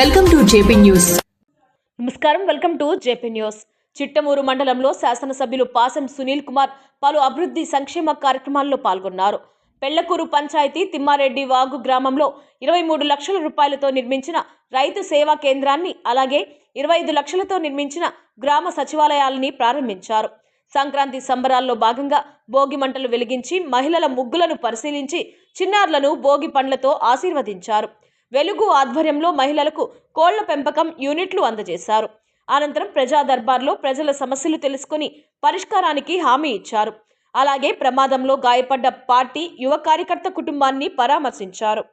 Welcome to JP news నమస్కారం. Welcome to JP news Chittamuru మండలంలో శాసనసభ్యులు పాసం సునీల్ కుమార్ పలు అభివృద్ధి సంక్షేమ కార్యక్రమాల్లో పాల్గొన్నారు. పెళ్ళకూరు పంచాయతీ తిమ్మారెడ్డి వాగు గ్రామంలో ఇరవై మూడు లక్షల రూపాయలతో నిర్మించిన రైతు సేవా కేంద్రాన్ని అలాగే ఇరవై ఐదు లక్షలతో నిర్మించిన గ్రామ సచివాలయాలని ప్రారంభించారు. సంక్రాంతి సంబరాల్లో భాగంగా భోగి మంటలు వెలిగించి మహిళల ముగ్గులను పరిశీలించి చిన్నారులను భోగి పండ్లతో ఆశీర్వదించారు. వెలుగు ఆధ్వర్యంలో మహిళలకు కోళ్ళ పెంపకం యూనిట్లు అందజేశారు. అనంతరం ప్రజా దర్బార్లో ప్రజల సమస్యలు తెలుసుకుని పరిష్కారానికి హామీ ఇచ్చారు. అలాగే ప్రమాదంలో గాయపడ్డ పార్టీ యువ కార్యకర్త కుటుంబాన్ని పరామర్శించారు.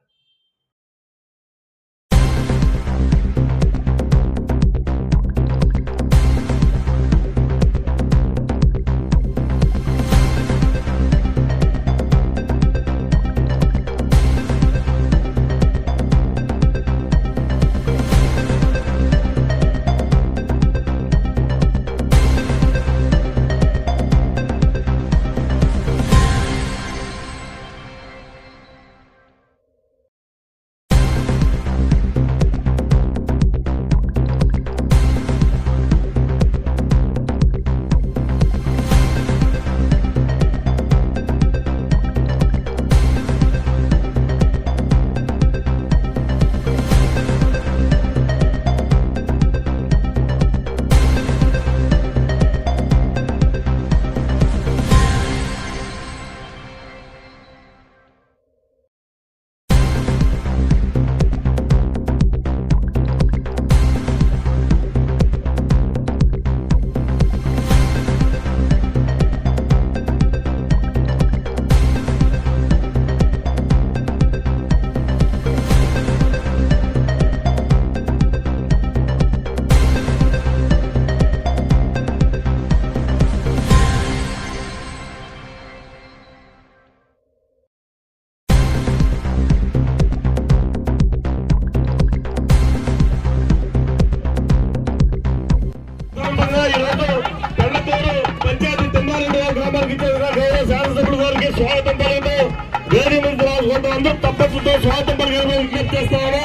అందరూ స్వాగతం పలకాలని విజ్ఞప్తి చేస్తాను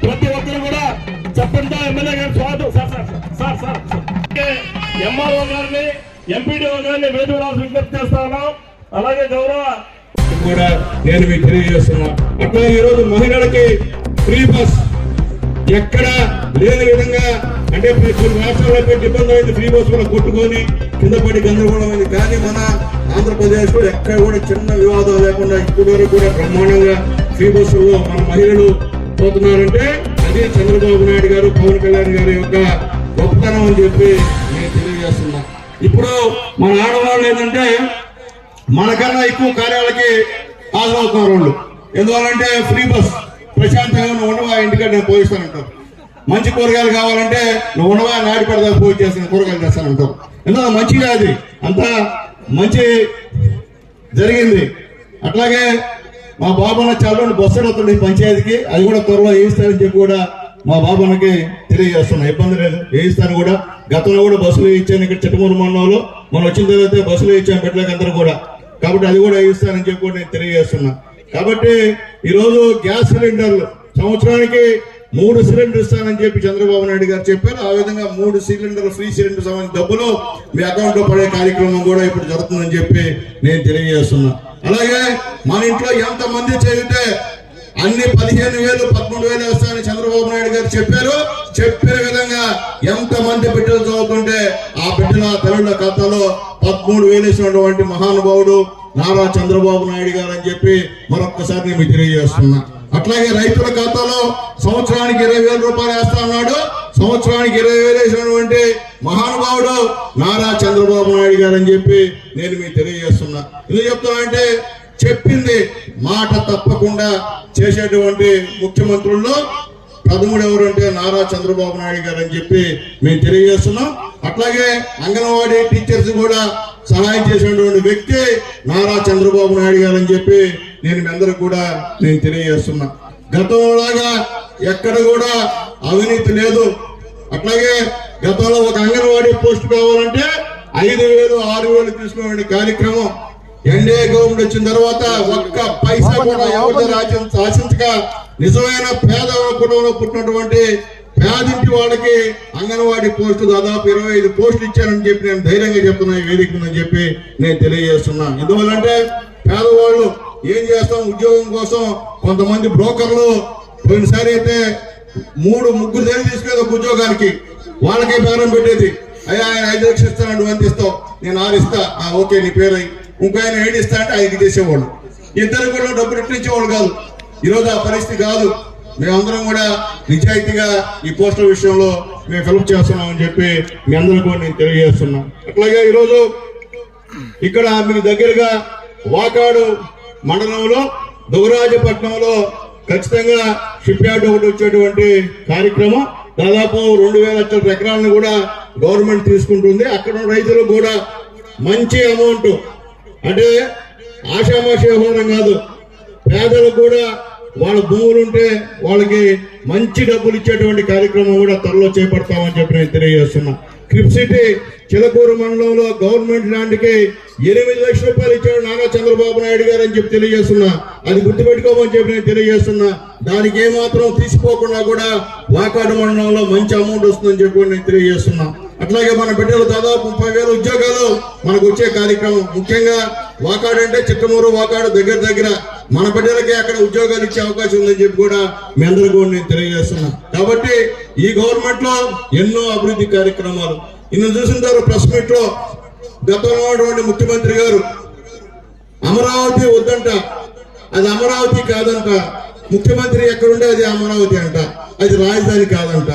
ప్రతి ఒక్కరు కూడా చెప్పండి ఎమ్మెల్యే గారు స్వాగతం సార్ సార్ సార్ ఎంఆర్ఓ గారిని ఎంపీడీఓ గారిని వేదిక రాసి విజ్ఞప్తి చేస్తాను అలాగే గౌరవ కూడా నేను మీకు తెలియజేస్తున్నా. అట్లా ఈరోజు మహిళలకి ఫ్రీ బస్ ఎక్కడ లేని విధంగా అంటే కొన్ని రాష్ట్రాల్లో పెట్టి ఇబ్బంది అయింది ఫ్రీ బస్ కూడా కొట్టుకొని కింద పడి గందరగోళం అయింది కానీ మన ఆంధ్రప్రదేశ్లో ఎక్కడ కూడా చిన్న వివాదం లేకుండా ఇప్పటి వరకు కూడా బ్రహ్మాండంగా ఫ్రీ బస్సుల్లో మన మహిళలు పోతున్నారంటే అది చంద్రబాబు నాయుడు గారు పవన్ కళ్యాణ్ గారి యొక్క గొప్పతనం అని చెప్పి నేను తెలియజేస్తున్నా. ఇప్పుడు మన ఆడవాళ్ళు ఏంటంటే మనకన్నా ఎక్కువ కార్యాలకి హాజరవుతున్నారు వాళ్ళు. ఎందువల్లంటే ఫ్రీ బస్ ప్రశాంతంగా నువ్వు ఉండవా ఇంటికాడ నేను పోయిస్తానంటావు. మంచి కూరగాయలు కావాలంటే నువ్వు ఉండవా నాడి పెడదా పోయి చేస్తాను కూరగాయలు చేస్తానంటావు ఎందుకంటే మంచిగా అది. అంతా మంచి జరిగింది. అట్లాగే మా బాబన్న చాలా బస్సు అవుతుంది పంచాయతీకి. అది కూడా త్వరలో వేయిస్తారని చెప్పి కూడా మా బాబన్నకి తెలియజేస్తున్నా. ఇబ్బంది లేదు వేయిస్తాను కూడా. గతంలో కూడా బస్సులు ఇచ్చాను ఇక్కడ చిట్టమూరు మండలంలో. మనం వచ్చిన తర్వాత బస్సులు ఇచ్చాం బిడ్డలకి అందరూ కూడా. కాబట్టి అది కూడా వేయిస్తానని చెప్పి కూడా నేను తెలియజేస్తున్నా. కాబట్టి ఈరోజు గ్యాస్ సిలిండర్లు సంవత్సరానికి మూడు సిలిండర్ ఇస్తానని చెప్పి చంద్రబాబు నాయుడు గారు చెప్పారు. ఆ విధంగా మూడు సిలిండర్ ఫ్రీ సిలిండర్ సంబంధించిన డబ్బులు మీ అకౌంట్లో పడే కార్యక్రమం కూడా ఇప్పుడు జరుగుతుందని చెప్పి నేను తెలియజేస్తున్నా. అలాగే మన ఇంట్లో ఎంత మంది చేరితే అన్ని పదిహేను వేలు పదమూడు వేలు వస్తాయని చంద్రబాబు నాయుడు గారు చెప్పారు. చెప్పే విధంగా ఎంత మంది బిడ్డలు చదువుతుంటే ఆ బిడ్డల తల్లుల ఖాతాలో పదమూడు వేలు వేసినటువంటి మహానుభావుడు నారా చంద్రబాబు నాయుడు గారు అని చెప్పి మరొక్కసారి నేను తెలియజేస్తున్నాం తెలియజేస్తున్నా. అట్లాగే రైతుల ఖాతాలో సంవత్సరానికి ఇరవై వేల రూపాయలు వేస్తా ఉన్నాడు. సంవత్సరానికి ఇరవై వేలు వేసినటువంటి మహానుభావుడు నారా చంద్రబాబు నాయుడు గారు అని చెప్పి నేను మీకు తెలియజేస్తున్నా. ఎందుకు చెప్తున్నా అంటే చెప్పింది మాట తప్పకుండా చేసేటువంటి ముఖ్యమంత్రుల్లో ప్రథముడు ఎవరంటే నారా చంద్రబాబు నాయుడు గారు అని చెప్పి మేము తెలియజేస్తున్నాం. అట్లాగే అంగన్వాడీ టీచర్స్ కూడా సహాయం చేసినటువంటి వ్యక్తి నారా చంద్రబాబు నాయుడు గారు అని చెప్పి నేను మీ అందరికి కూడా నేను తెలియజేస్తున్నా. గతంలాగా ఎక్కడ కూడా అవినీతి లేదు. అట్లాగే గతంలో ఒక అంగన్వాడీ పోస్ట్ కావాలంటే ఐదు వేలు ఆరు వేలు తీసుకునే కార్యక్రమం ఎన్డీఏ గవర్నమెంట్ వచ్చిన తర్వాత ఒక్క పైసా కూడా ఎవరి రాజ్యం ఆశించక నిజమైన పేద కుటుంబంలో పుట్టినటువంటి పేదింటి వాళ్ళకి అంగన్వాడీ పోస్టు దాదాపు ఇరవై ఐదు పోస్టులు ఇచ్చానని చెప్పి నేను ధైర్యంగా చెప్తున్నా ఈ వేదిక ఉందని చెప్పి నేను తెలియజేస్తున్నా. ఎందువల్లంటే పేదవాళ్ళు ఏం చేస్తాం? ఉద్యోగం కోసం కొంతమంది బ్రోకర్లు పోయినసారి అయితే మూడు ముగ్గురు దగ్గర తీసుకెళ్ళి ఒక ఉద్యోగానికి. వాళ్ళకే బేరం పెట్టేది. అయ్యా ఆయన ఐదు లక్షలు ఇస్తాను నువ్వు ఇస్తావు? నేను ఆరు ఇస్తా. ఆ, ఓకే నీ పేరు అయ్యి. ఇంకో ఆయన ఏడు ఇస్తా అంటే ఐదు చేసేవాళ్ళు ఇద్దరు కూడా డబ్బులు ఇట్టించేవాళ్ళు కాదు. ఈరోజు ఆ పరిస్థితి కాదు. మేమందరం కూడా నిజాయితీగా ఈ పోస్టర్ విషయంలో మేము ఫిలప్ చేస్తున్నామని చెప్పి మీ అందరూ కూడా నేను తెలియజేస్తున్నాం అట్లాగే ఈరోజు ఇక్కడ మీకు దగ్గరగా వాకాడు మండలంలో దుగరాజపట్నంలో ఖచ్చితంగా షిప్ యార్డ్ ఒకటి వచ్చేటువంటి కార్యక్రమం. దాదాపు రెండు వేల లక్షల ఎకరాలను కూడా గవర్నమెంట్ తీసుకుంటుంది. అక్కడ రైతులు కూడా మంచి అమౌంట్. అంటే ఆషామాషి వ్యవహారం కాదు. పేదలకు కూడా వాళ్ళ భూములు ఉంటే వాళ్ళకి మంచి డబ్బులు ఇచ్చేటువంటి కార్యక్రమం కూడా త్వరలో చేపడతామని చెప్పి నేను తెలియజేస్తున్నా. క్రిప్ సిటీ చిలకూరు మండలంలో గవర్నమెంట్ ల్యాండ్కి ఎనిమిది లక్షల రూపాయలు ఇచ్చాడు నారా చంద్రబాబు నాయుడు గారు అని చెప్పి తెలియజేస్తున్నా. అది గుర్తుపెట్టుకోమని చెప్పి నేను తెలియజేస్తున్నా. దానికి ఏమాత్రం తీసుకోకుండా కూడా వాకాడు మండలంలో మంచి అమౌంట్ వస్తుందని చెప్పి నేను తెలియజేస్తున్నా. అట్లాగే మన బిడ్డలు దాదాపు ముప్పై వేల ఉద్యోగాలు మనకు వచ్చే కార్యక్రమం. ముఖ్యంగా వాకాడు అంటే చిట్టమూరు వాకాడు దగ్గర దగ్గర మన బిడ్డలకి అక్కడ ఉద్యోగాలు ఇచ్చే అవకాశం ఉందని చెప్పి కూడా మీ అందరూ కూడా నేను తెలియజేస్తున్నా కాబట్టి ఈ గవర్నమెంట్లో ఎన్నో అభివృద్ధి కార్యక్రమాలు. ఇన్ని చూసిన తర్వాత ప్రెస్ మీట్లో గతంలో ముఖ్యమంత్రి గారు అమరావతి వద్దంట. అది అమరావతి కాదంట. ముఖ్యమంత్రి ఎక్కడుండే అది అమరావతి అంట. అది రాజధాని కాదంట.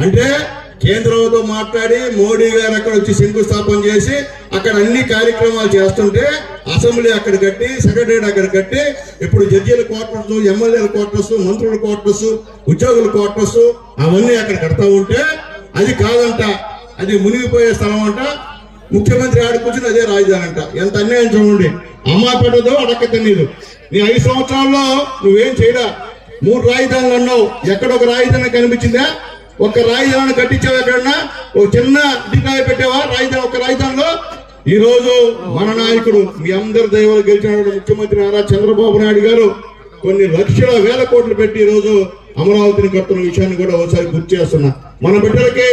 అంటే కేంద్రంతో మాట్లాడి మోడీ గారు అక్కడ వచ్చి శంకుస్థాపన చేసి అక్కడ అన్ని కార్యక్రమాలు చేస్తుంటే అసెంబ్లీ అక్కడ కట్టి సెక్రటరియట్ అక్కడ కట్టి ఇప్పుడు జడ్జీల క్వార్టర్స్ ఎమ్మెల్యేల క్వార్టర్స్ మంత్రుల క్వార్టర్స్ ఉద్యోగుల క్వార్టర్స్ అవన్నీ అక్కడ కడతా ఉంటే అది కాదంట అది మునిగిపోయే స్థలం అంట. ముఖ్యమంత్రి ఆడ అదే రాజధాని అంట. ఎంత అన్యాయం చూడండి. అమ్మా పెట్టదో అడక్క తినీదు. నీ ఐదు సంవత్సరాల్లో నువ్వేం చేయడా మూడు రాజధానులు అన్నావు. ఎక్కడ ఒక రాజధాని కనిపించిందా? ఒక రాజధాని కట్టించే ఎక్కడన్నా? ఒక చిన్న దిగాయ పెట్టావా? రాజధాని ఒక రాజధానిలో? ఈ రోజు మన నాయకుడు మీ అందరి దైవాలు గెలిచిన ముఖ్యమంత్రి నారా చంద్రబాబు నాయుడు గారు కొన్ని లక్షల వేల కోట్లు పెట్టి ఈ రోజు అమరావతిని కడుతున్న విషయాన్ని కూడా ఒకసారి గుర్తు చేస్తున్నా. మన బిడ్డలకి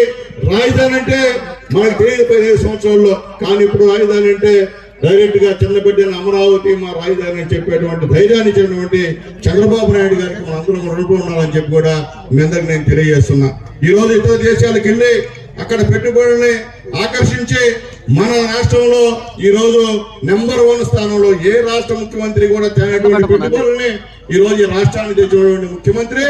రాజధాని అంటే మనకు తెలియదు పదిహేను సంవత్సరాల్లో. కానీ ఇప్పుడు రాజధాని అంటే డైరెక్ట్గా చిన్న అమరావతి మా రాజధాని అని చెప్పేటువంటి ధైర్యాన్ని ఇచ్చినటువంటి చంద్రబాబు నాయుడు గారికి మనం అందరం రుణపడి ఉండాలని చెప్పి కూడా మీ అందరికి నేను తెలియజేస్తున్నా. ఈ రోజు ఇతర దేశాలకు వెళ్ళి అక్కడ పెట్టుబడుల్ని ఆకర్షించి మన రాష్ట్రంలో ఈ రోజు నెంబర్ వన్ స్థానంలో ఏ రాష్ట్ర ముఖ్యమంత్రి కూడా తేనటువంటి పెట్టుబడుల్ని ఈ రోజు రాష్ట్రానికి రాష్ట్రాన్ని తెచ్చినటువంటి ముఖ్యమంత్రి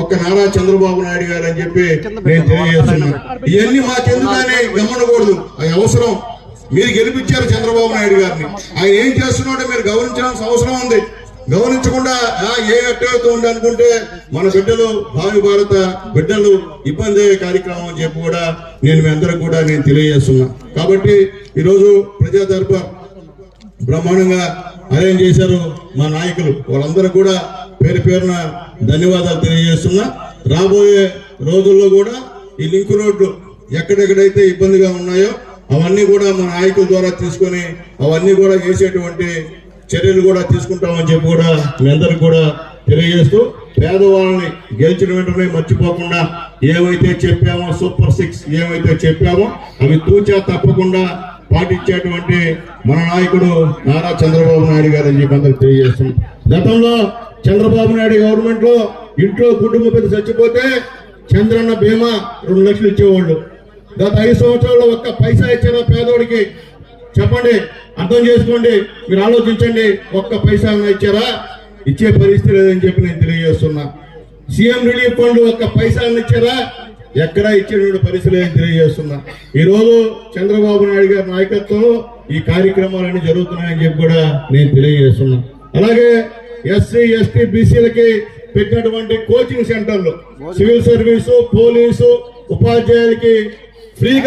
ఒక్క నారా చంద్రబాబు నాయుడు గారు అని చెప్పి నేను తెలియజేస్తున్నాను ఇవన్నీ మాకెందుకని గమనకూడదు. అది అవసరం. మీరు గెలిపించారు చంద్రబాబు నాయుడు గారిని. ఆయన ఏం చేస్తున్నాడో మీరు గమనించాల్సిన అవసరం ఉంది. గమనించకుండా ఆ, ఏ అట్టవుతూ ఉండి అనుకుంటే మన బిడ్డలు భావి భారత బిడ్డలు ఇబ్బంది అయ్యే కార్యక్రమం అని చెప్పి కూడా నేను మీ అందరికి కూడా నేను తెలియజేస్తున్నా. కాబట్టి ఈరోజు ప్రజా దర్బార్ బ్రహ్మాండంగా అరేంజ్ చేశారు మా నాయకులు. వాళ్ళందరూ కూడా పేరు పేరున ధన్యవాదాలు తెలియజేస్తున్నా. రాబోయే రోజుల్లో కూడా ఈ లింక్ రోడ్లు ఎక్కడెక్కడైతే ఇబ్బందిగా ఉన్నాయో అవన్నీ కూడా మన నాయకుల ద్వారా తీసుకొని అవన్నీ కూడా చేసేటువంటి చర్యలు కూడా తీసుకుంటామని చెప్పి కూడా మీ అందరికి కూడా తెలియజేస్తూ పేదవాళ్ళని గెలిచిన వెంటనే మర్చిపోకుండా ఏవైతే చెప్పామో సూపర్ సిక్స్ ఏవైతే చెప్పామో అవి తూచా తప్పకుండా పాటించేటువంటి మన నాయకుడు నారా చంద్రబాబు నాయుడు గారు అని చెప్పి అందరికి తెలియజేస్తున్నాం. గతంలో చంద్రబాబు నాయుడు గవర్నమెంట్లో ఇంట్లో కుటుంబ పెద్ద చచ్చిపోతే చంద్రన్న బీమా రెండు లక్షలు ఇచ్చేవాళ్ళు. గత ఐదు సంవత్సరాల్లో ఒక్క పైసా ఇచ్చారా పేదోడికి చెప్పండి అర్థం చేసుకోండి మీరు ఆలోచించండి ఒక్క పైసా ఇచ్చారా? ఇచ్చే పరిస్థితి లేదని చెప్పి నేను తెలియజేస్తున్నా. సీఎం రిలీఫ్ ఫండ్ ఒక్క పైసా ఇచ్చారా? ఎక్కడా ఇచ్చిన పరిస్థితి లేదని తెలియజేస్తున్నా. ఈ రోజు చంద్రబాబు నాయుడు గారి నాయకత్వంలో ఈ కార్యక్రమాలన్నీ జరుగుతున్నాయని చెప్పి కూడా నేను తెలియజేస్తున్నా. అలాగే ఎస్సీ ఎస్టీ బీసీలకి పెట్టినటువంటి కోచింగ్ సెంటర్లు సివిల్ సర్వీసు పోలీసు ఉపాధ్యాయులకి Briga!